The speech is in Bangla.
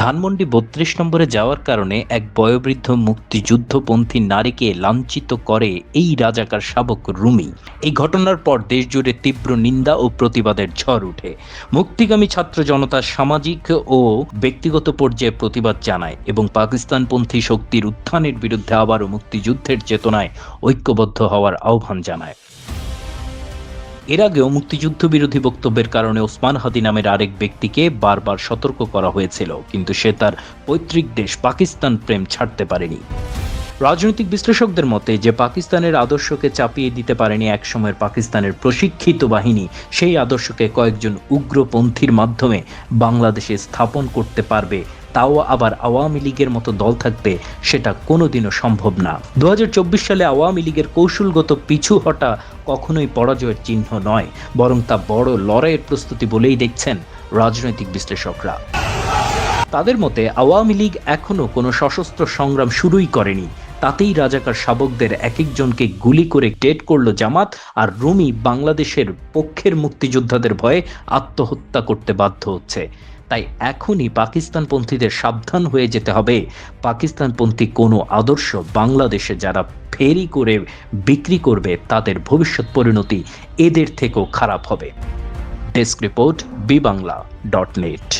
ধানমন্ডি বত্রিশ নম্বরে যাওয়ার কারণে এক বয়োবৃদ্ধ মুক্তিযুদ্ধপন্থী নারীকে লাঞ্ছিত করে এই রাজাকার শাবক রুমি। এই ঘটনার পর দেশজুড়ে তীব্র নিন্দা ও প্রতিবাদের ঝড় উঠে। মুক্তিগামী ছাত্র জনতা সামাজিক ও ব্যক্তিগত পর্যায়ে প্রতিবাদ জানায় এবং পাকিস্তানপন্থী শক্তির উত্থানের বিরুদ্ধে আবারও মুক্তিযুদ্ধের চেতনায় ঐক্যবদ্ধ হওয়ার আহ্বান জানায়। এর আগেও মুক্তিযুদ্ধ বিরোধী বক্তব্যের কারণে ওসমান হাদি নামের আরেক ব্যক্তিকে বারবার সতর্ক করা হয়েছিল, কিন্তু সে তার পৈতৃক দেশ পাকিস্তান প্রেম ছাড়তে পারেনি। রাজনৈতিক বিশ্লেষকদের মতে, যে পাকিস্তানের আদর্শকে চাপিয়ে দিতে পারেনি একসময়ের পাকিস্তানের প্রশিক্ষিত বাহিনী, সেই আদর্শকে কয়েকজন উগ্রপন্থীর মাধ্যমে বাংলাদেশে স্থাপন করতে পারবে তাও আবার আওয়ামী লীগের মতো দল থাকবে, সেটা কোনোদিনও সম্ভব না। দু সালে আওয়ামী লীগের কৌশলগত পিছু হটা কখনোই পরাজয়ের চিহ্ন নয়, বরং তা বড় লড়াইয়ের প্রস্তুতি বলেই দেখছেন রাজনৈতিক বিশ্লেষকরা। তাদের মতে, আওয়ামী লীগ এখনও কোনো সশস্ত্র সংগ্রাম শুরুই করেনি। তাতেই রাজাকার শাবকদের এক একজনকে গুলি করে ডেট করল জামাত আর রুমি বাংলাদেশের পক্ষের মুক্তিযোদ্ধাদের ভয়ে আত্মহত্যা করতে বাধ্য হচ্ছে। তাই এখনই পাকিস্তানপন্থীদের সাবধান হয়ে যেতে হবে। পাকিস্তানপন্থী কোনো আদর্শ বাংলাদেশে যারা ফেরি করে বিক্রি করবে, তাদের ভবিষ্যৎ পরিণতি এদের থেকেও খারাপ হবে। Desk report, B Bangla dot net.